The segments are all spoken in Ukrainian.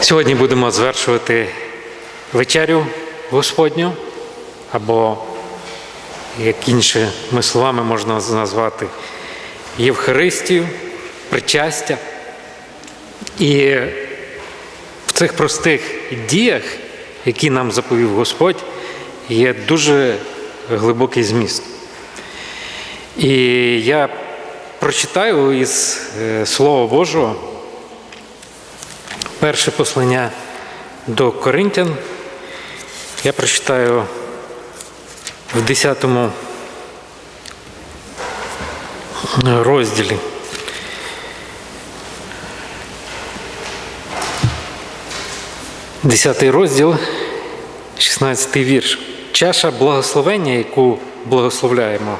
Сьогодні будемо звершувати вечерю Господню, або, як іншими словами можна назвати, Євхаристію, причастя. І в цих простих діях, які нам заповів Господь, є дуже глибокий зміст. І я прочитаю із е, Слова Божого перше послання до Коринтян. Я прочитаю в 10 розділі. Десятий розділ, 16 вірш. Чаша благословення, яку благословляємо,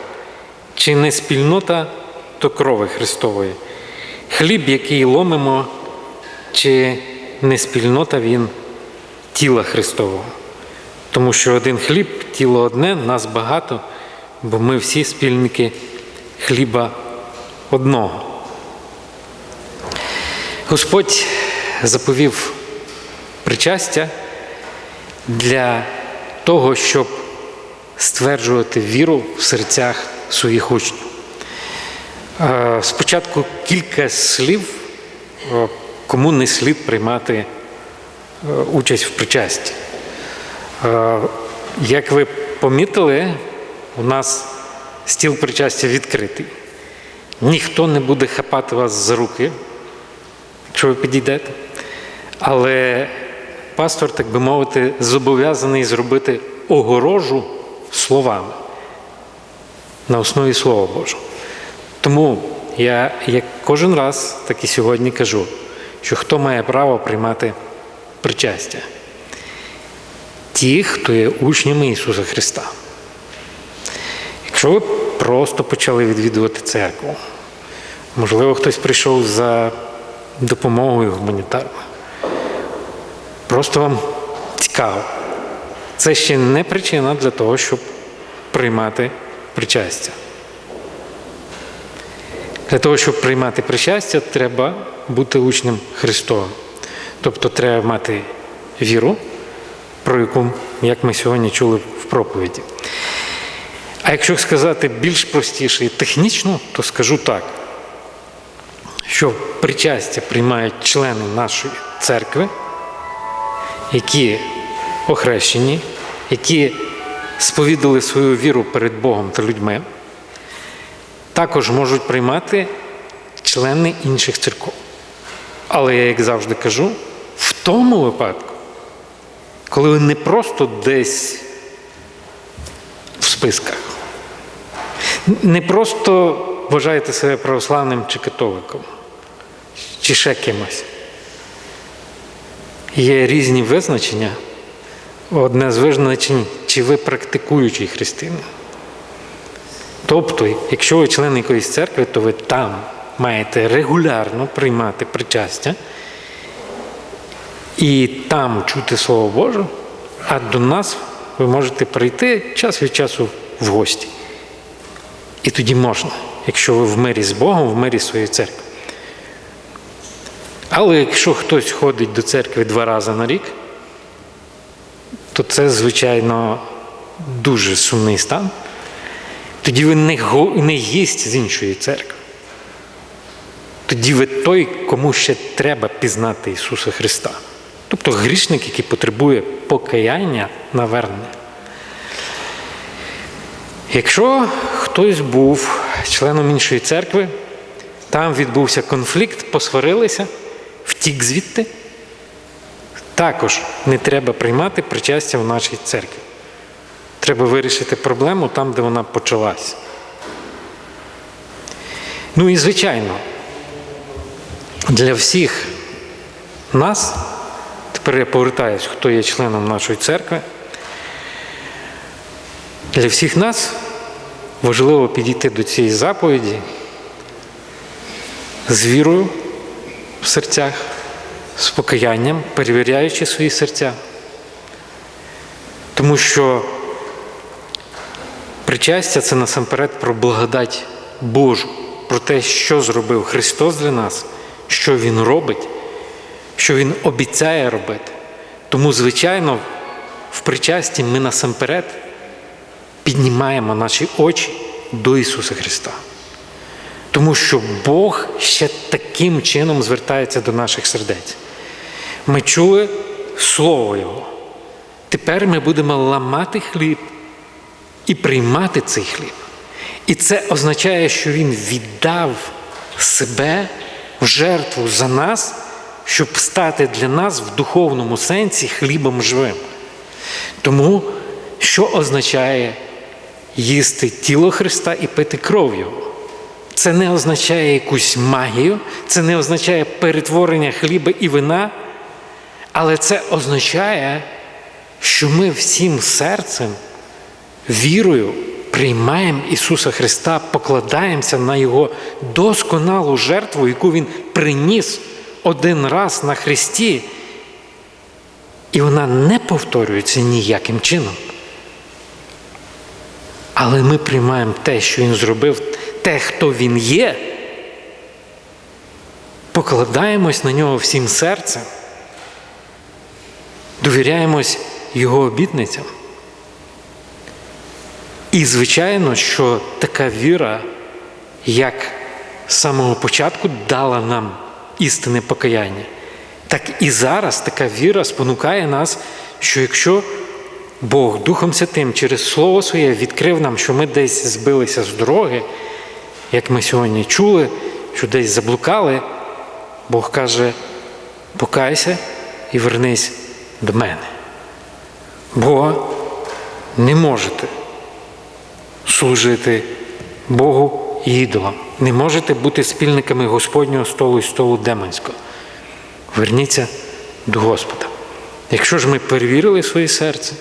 чи не спільнота то крови Христової, хліб, який ломимо, чи не спільнота він тіла Христового. Тому що один хліб, тіло одне, нас багато, бо ми всі спільники хліба одного. Господь заповів причастя для того, щоб стверджувати віру в серцях своїх учнів. Е, Спочатку кілька слів, е, кому не слід приймати е, участь в причасті. Е, Як ви помітили, у нас стіл причастя відкритий. Ніхто не буде хапати вас за руки, якщо ви підійдете. Але пастор, так би мовити, зобов'язаний зробити огорожу словами на основі Слова Божого. Тому я як кожен раз, так і сьогодні кажу, що хто має право приймати причастя? Ті, хто є учнями Ісуса Христа. Якщо ви просто почали відвідувати церкву, можливо, хтось прийшов за допомогою гуманітарною, просто вам цікаво. Це ще не причина для того, щоб приймати причастя. Для того, щоб приймати причастя, треба бути учнем Христовим. Тобто треба мати віру, про яку, як ми сьогодні чули в проповіді. А якщо сказати більш простіше і технічно, то скажу так, що причастя приймають члени нашої церкви, які охрещені, які сповідали свою віру перед Богом та людьми, також можуть приймати члени інших церков. Але я, як завжди кажу, в тому випадку, коли ви не просто десь в списках, не просто вважаєте себе православним чи католиком, чи ще кимось. Є різні визначення. Одне з визначень, чи ви практикуючий християнин. Тобто, якщо ви член якоїсь церкви, то ви там маєте регулярно приймати причастя і там чути Слово Боже, а до нас ви можете прийти час від часу в гості. І тоді можна, якщо ви в мирі з Богом, в мирі своєї церкви. Але якщо хтось ходить до церкви два рази на рік, то це, звичайно, дуже сумний стан. Тоді ви не, гість з іншої церкви. Тоді ви той, кому ще треба пізнати Ісуса Христа. Тобто грішник, який потребує покаяння навернення. Якщо хтось був членом іншої церкви, там відбувся конфлікт, посварилися, втік звідти, також не треба приймати причастя в нашій церкві. Треба вирішити проблему там, де вона почалась. Ну і звичайно, для всіх нас, тепер я повертаюсь, хто є членом нашої церкви, для всіх нас важливо підійти до цієї заповіді з вірою в серцях, з покаянням, перевіряючи свої серця. Тому що причастя це насамперед про благодать Божу, про те, що зробив Христос для нас, що Він робить, що Він обіцяє робити. Тому, звичайно, в причасті ми насамперед піднімаємо наші очі до Ісуса Христа. Тому що Бог ще таким чином звертається до наших сердець. Ми чули Слово Його. Тепер ми будемо ламати хліб і приймати цей хліб. І це означає, що Він віддав себе в жертву за нас, щоб стати для нас в духовному сенсі хлібом живим. Тому, що означає їсти тіло Христа і пити кров Його? Це не означає якусь магію, це не означає перетворення хліба і вина, але це означає, що ми всім серцем, вірою приймаємо Ісуса Христа, покладаємося на Його досконалу жертву, яку Він приніс один раз на Христі, і вона не повторюється ніяким чином. Але ми приймаємо те, що Він зробив, те, хто Він є, покладаємось на нього всім серцем, довіряємось Його обітницям. І, звичайно, що така віра, як з самого початку дала нам істинне покаяння, так і зараз така віра спонукає нас, що якщо Бог Духом Святим через Слово Своє відкрив нам, що ми десь збилися з дороги, як ми сьогодні чули, що десь заблукали, Бог каже, покайся і вернись до мене. Бо не можете служити Богу і ідолам. Не можете бути спільниками Господнього столу і столу демонського. Верніться до Господа. Якщо ж ми перевірили своє серце,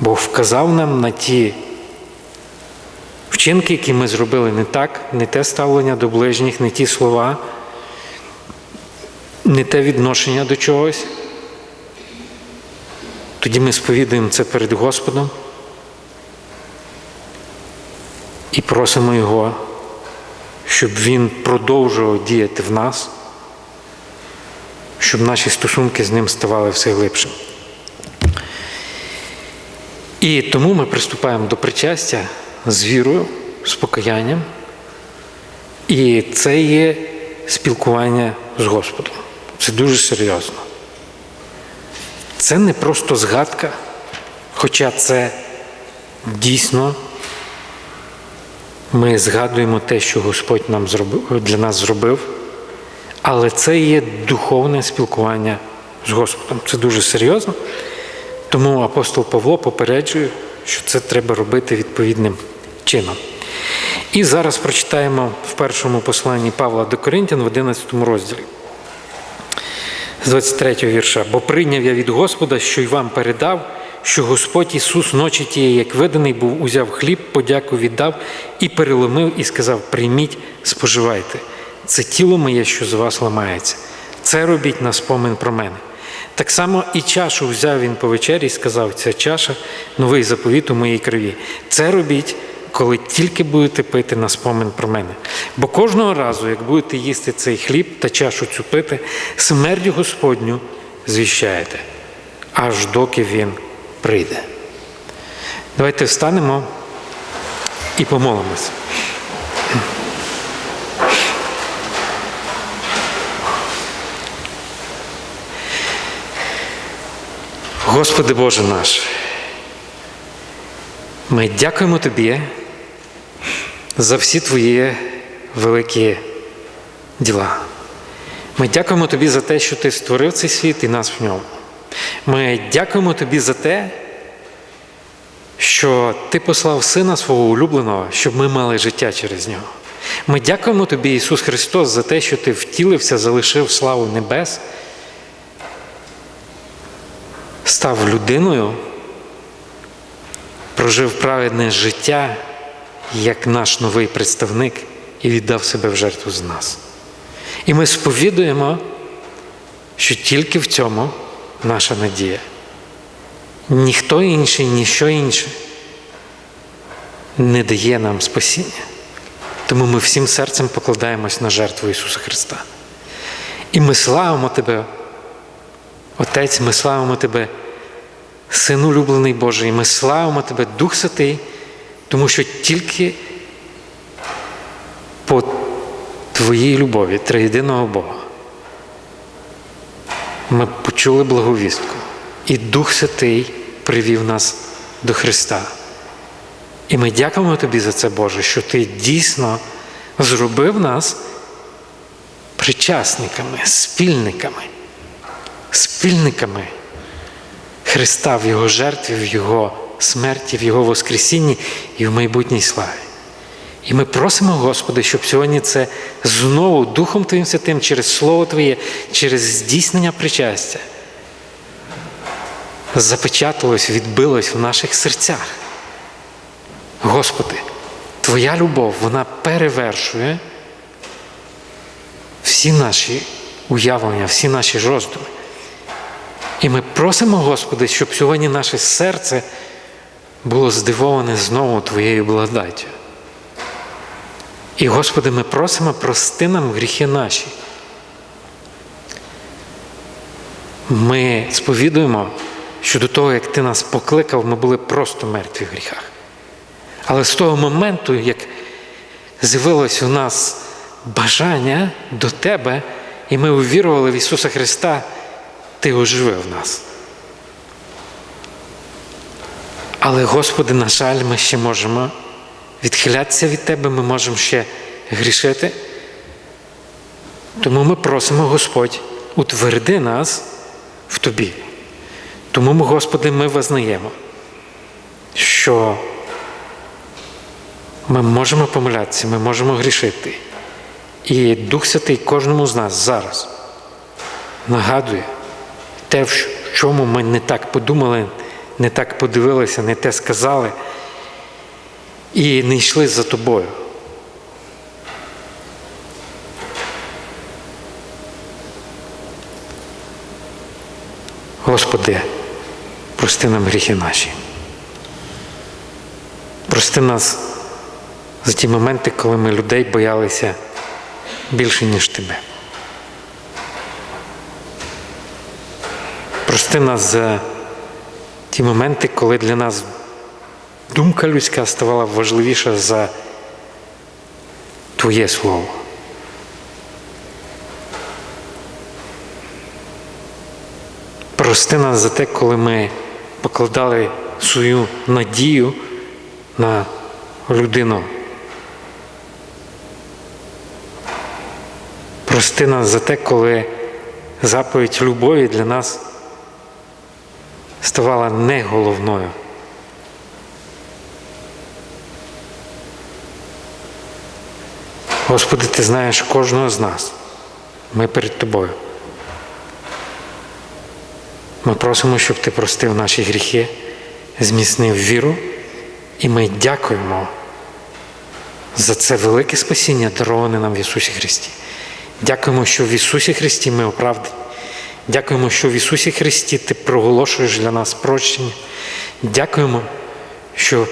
Бог вказав нам на ті вчинки, які ми зробили не так, не те ставлення до ближніх, не ті слова, не те відношення до чогось, тоді ми сповідуємо це перед Господом і просимо Його, щоб Він продовжував діяти в нас, щоб наші стосунки з ним ставали все глибшими. І тому ми приступаємо до причастя з вірою, з покаянням. І це є спілкування з Господом. Це дуже серйозно. Це не просто згадка, хоча це дійсно ми згадуємо те, що Господь нам зробив, для нас зробив, але це є духовне спілкування з Господом. Це дуже серйозно. Тому апостол Павло попереджує, що це треба робити відповідним чином. І зараз прочитаємо в першому посланні Павла до Коринтян в 11 розділі. З 23 вірша. Бо прийняв я від Господа, що й вам передав, що Господь Ісус ночі тієї, як виданий, був, узяв хліб, подяку віддав і переломив, і сказав: Прийміть, споживайте. Це тіло моє, що з вас ламається. Це робіть на спомин про мене. Так само і чашу взяв він по вечері і сказав: ця чаша новий заповіт у моїй крові. Це робіть, коли тільки будете пити на спомин про мене. Бо кожного разу, як будете їсти цей хліб та чашу цю пити, смертю Господню звіщаєте, аж доки він прийде. Давайте встанемо і помолимось. Господи Боже наш, ми дякуємо Тобі за всі Твої великі діла. Ми дякуємо Тобі за те, що Ти створив цей світ і нас в ньому. Ми дякуємо Тобі за те, що Ти послав Сина свого улюбленого, щоб ми мали життя через нього. Ми дякуємо Тобі, Ісус Христос, за те, що Ти втілився, залишив славу небес, став людиною, прожив праведне життя як наш новий представник і віддав себе в жертву з нас. І ми сповідуємо, що тільки в цьому наша надія. Ніхто інший, ніщо інше не дає нам спасіння. Тому ми всім серцем покладаємось на жертву Ісуса Христа. І ми славимо Тебе, Отець, ми славимо Тебе, Син улюблений Божий, ми славимо Тебе, Дух Святий, тому що тільки по Твоїй любові, триєдиного Бога, ми почули благовістку, і Дух Святий привів нас до Христа. І ми дякуємо Тобі за це, Боже, що Ти дійсно зробив нас причасниками, спільниками, спільниками Христа в Його жертві, в Його смерті, в Його Воскресінні і в майбутній славі. І ми просимо, Господи, щоб сьогодні це знову Духом Твоїм Святим, через Слово Твоє, через здійснення причастя запечаталось, відбилось в наших серцях. Господи, Твоя любов, вона перевершує всі наші уявлення, всі наші роздуми. І ми просимо, Господи, щоб сьогодні наше серце було здивоване знову Твоєю благодаттю. І, Господи, ми просимо прости нам гріхи наші. Ми сповідуємо, що до того, як Ти нас покликав, ми були просто мертві в гріхах. Але з того моменту, як з'явилось у нас бажання до Тебе, і ми увірували в Ісуса Христа, Ти оживив нас. Але, Господи, на жаль, ми ще можемо відхилятися від Тебе, ми можемо ще грішити. Тому ми просимо, Господь, утверди нас в Тобі. Тому, ми, Господи, ми визнаємо, що ми можемо помилятися, ми можемо грішити. І Дух Святий кожному з нас зараз нагадує те, в чому ми не так подумали, не так подивилися, не те сказали і не йшли за тобою. Господи, прости нам гріхи наші. Прости нас за ті моменти, коли ми людей боялися більше, ніж тебе. Прости нас за ті моменти, коли для нас думка людська ставала важливіша за Твоє Слово. Прости нас за те, коли ми покладали свою надію на людину. Прости нас за те, коли заповідь любові для нас ставала не головною. Господи, Ти знаєш кожного з нас. Ми перед Тобою. Ми просимо, щоб Ти простив наші гріхи, зміцнив віру, і ми дякуємо за це велике спасіння, дароване нам в Ісусі Христі. Дякуємо, що в Ісусі Христі ми оправдані. Дякуємо, що в Ісусі Христі Ти проголошуєш для нас прощення. Дякуємо, що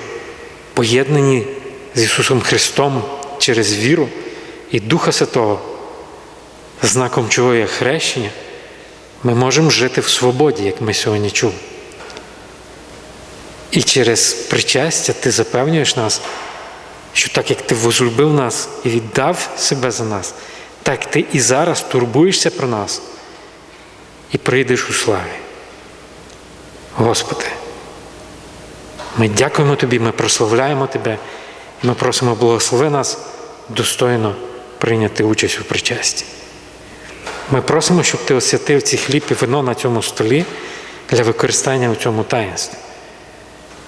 поєднані з Ісусом Христом через віру і Духа Святого, знаком чого є хрещення, ми можемо жити в свободі, як ми сьогодні чули. І через причастя ти запевнюєш нас, що так як ти возлюбив нас і віддав себе за нас, так ти і зараз турбуєшся про нас і прийдеш у славі. Господи, ми дякуємо Тобі, ми прославляємо Тебе, ми просимо благослови нас достойно прийняти участь у причасті. Ми просимо, щоб Ти освятив ці хліб і вино на цьому столі для використання у цьому таїнстві.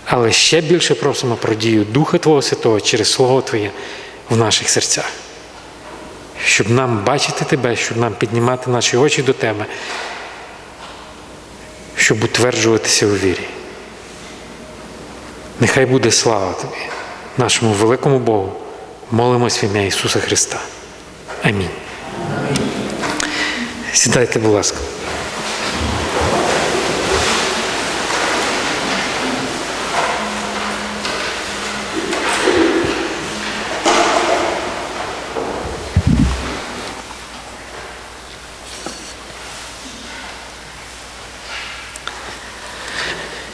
Але ще більше просимо про дію Духа Твого Святого через Слово Твоє в наших серцях, щоб нам бачити Тебе, щоб нам піднімати наші очі до Тебе, щоб утверджуватися у вірі. Нехай буде слава Тобі, нашому великому Богу. Молимось в ім'я Ісуса Христа. Амінь. Сідайте, будь ласка.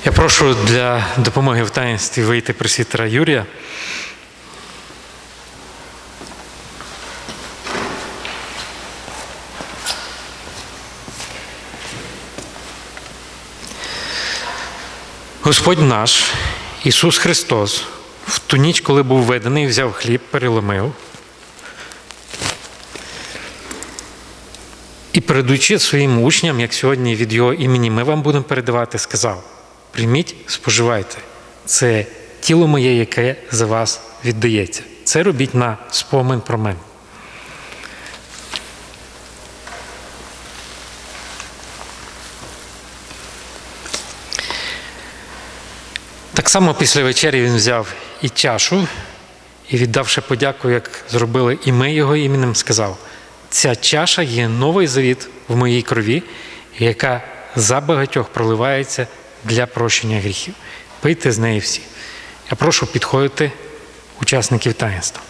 Я прошу для допомоги в таїнстві вийти пресвітера Юрія. Господь наш, Ісус Христос, в ту ніч, коли був введений, взяв хліб, переломив. І передаючи своїм учням, як сьогодні від його імені ми вам будемо передавати, сказав: прийміть, споживайте. Це тіло моє, яке за вас віддається. Це робіть на спомин про мене. Само після вечері він взяв і чашу, і, віддавши подяку, як зробили і ми його іменем, сказав: ця чаша є новий завіт в моїй крові, яка за багатьох проливається для прощення гріхів. Пийте з неї всі. Я прошу підходити учасників таїнства.